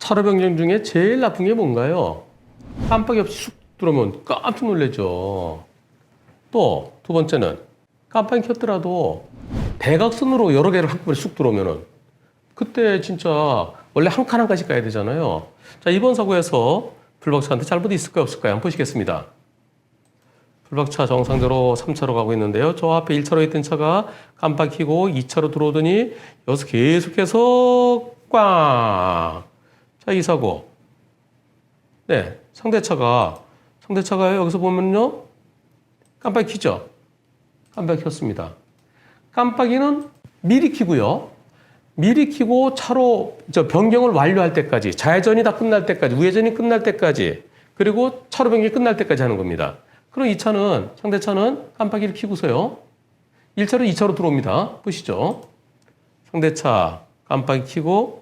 차로 변경 중에 제일 나쁜 게 뭔가요? 깜빡이 없이 쑥 들어오면 깜짝 놀라죠. 또 두 번째는 깜빡이 켰더라도 대각선으로 여러 개를 한꺼번에 쑥 들어오면은 그때 진짜 원래 한 칸 한 칸씩 가야 되잖아요. 자 이번 사고에서 불박차한테 잘못 있을까요 없을까요? 한번 보시겠습니다. 불박차 정상대로 3차로 가고 있는데요. 저 앞에 1차로 있던 차가 깜빡 켜고 2차로 들어오더니 여기서 계속해서 꽝. 자, 이 사고. 네, 상대차가 상대차가 여기서 보면요. 깜빡이 켜죠. 깜빡이 켰습니다. 깜빡이는 미리 켜고요. 미리 켜고 차로 저 변경을 완료할 때까지 좌회전이 다 끝날 때까지 우회전이 끝날 때까지 그리고 차로 변경이 끝날 때까지 하는 겁니다. 그럼 이 차는 상대차는 깜빡이를 켜고서요. 1차로 2차로 들어옵니다. 보시죠. 상대차 깜빡이 켜고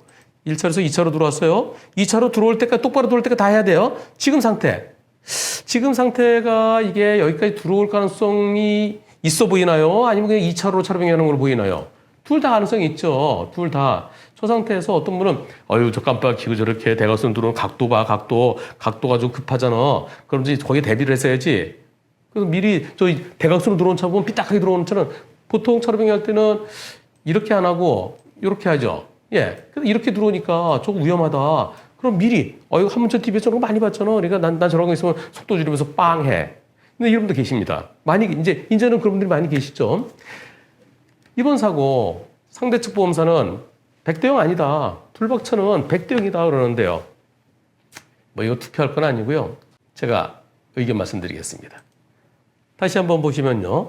1차로에서 2차로 들어왔어요. 2차로 들어올 때까지 똑바로 들어올 때까지 다 해야 돼요. 지금 상태. 지금 상태가 이게 여기까지 들어올 가능성이 있어 보이나요? 아니면 그냥 2차로 차로 변경하는 걸로 보이나요? 둘 다 가능성이 있죠. 둘 다. 저 상태에서 어떤 분은 어유 저 깜빡 켜고 저렇게 대각선 들어오는 각도 봐 각도 각도가 좀 급하잖아. 그럼 이제 거기에 대비를 했어야지. 그래서 미리 저 대각선으로 들어온 차 보면 삐딱하게 들어오는 차는 보통 차로 변경할 때는 이렇게 안 하고 이렇게 하죠. 예. 근데 이렇게 들어오니까 조금 위험하다. 그럼 미리 어 이거 한문철 TV에서 저런 거 많이 봤잖아. 그러니까 난, 난 저런 거 있으면 속도 줄이면서 빵 해. 근데 이런 분들 계십니다. 많이 이제 이제는 그런 분들이 많이 계시죠. 이번 사고 상대 측 보험사는 100대 0 아니다. 불박차는 100대 0이다 그러는데요. 뭐 이거 투표할 건 아니고요. 제가 의견 말씀드리겠습니다. 다시 한번 보시면요.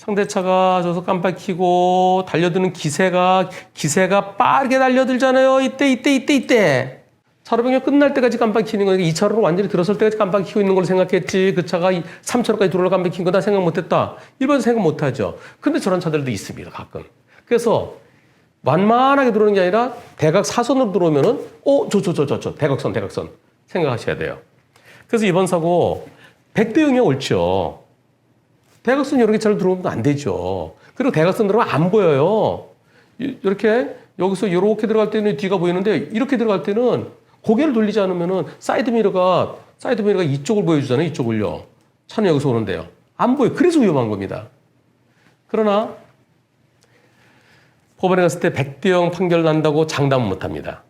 상대차가 저서 깜빡 켜고 달려드는 기세가 기세가 빠르게 달려들잖아요. 이때 이때 이때 이때. 차로 변경 끝날 때까지 깜빡 켜는 거니까 2차로로 완전히 들어설 때까지 깜빡 켜고 있는 걸로 생각했지. 그 차가 3차로까지 들어올 깜빡 킨 거다 생각 못 했다. 일반 생각 못 하죠. 근데 저런 차들도 있습니다. 가끔. 그래서 완만하게 들어오는 게 아니라 대각 사선으로 들어오면은 어, 저저저저저 대각선 대각선 생각하셔야 돼요. 그래서 이번 사고 100대 0이 옳죠. 대각선 개 차로 들어오면 안 되죠. 그리고 대각선 들어가면 안 보여요. 이- 이렇게 여기서 이렇게 들어갈 때는 뒤가 보이는데 이렇게 들어갈 때는 고개를 돌리지 않으면은 사이드 미러가 사이드 미러가 이쪽을 보여주잖아요. 이쪽을요. 차는 여기서 오는데요. 안 보여. 그래서 위험한 겁니다. 그러나 법원에 갔을 때 100대 0 판결 난다고 장담은 못 합니다.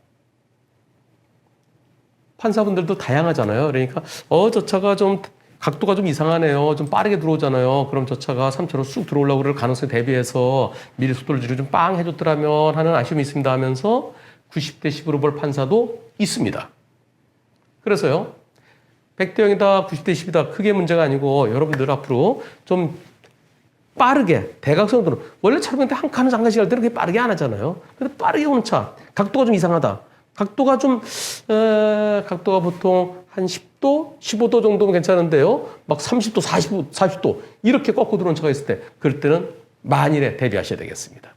판사분들도 다양하잖아요. 그러니까 어 저 차가 좀 각도가 좀 이상하네요. 좀 빠르게 들어오잖아요. 그럼 저 차가 3차로 쑥 들어오려고 그럴 가능성에 대비해서 미리 속도를 줄여 좀 빵 해줬더라면 하는 아쉬움이 있습니다 하면서 90대 10으로 볼 판사도 있습니다. 그래서요. 100대 0이다, 90대 10이다. 크게 문제가 아니고 여러분들 앞으로 좀 빠르게 대각선으로 원래 차로 때한 칸을 잠깐씩 할 때는 그렇게 빠르게 안 하잖아요. 근데 빠르게 오는 차 각도가 좀 이상하다. 각도가 좀 에, 각도가 보통 한 10도, 15도 정도면 괜찮은데요. 막 30도, 40도, 40도 이렇게 꺾고 들어오는 차가 있을 때 그럴 때는 만일에 대비하셔야 되겠습니다.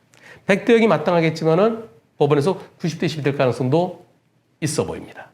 100대 0이 마땅하겠지만은 법원에서 90대 10이 될 가능성도 있어 보입니다.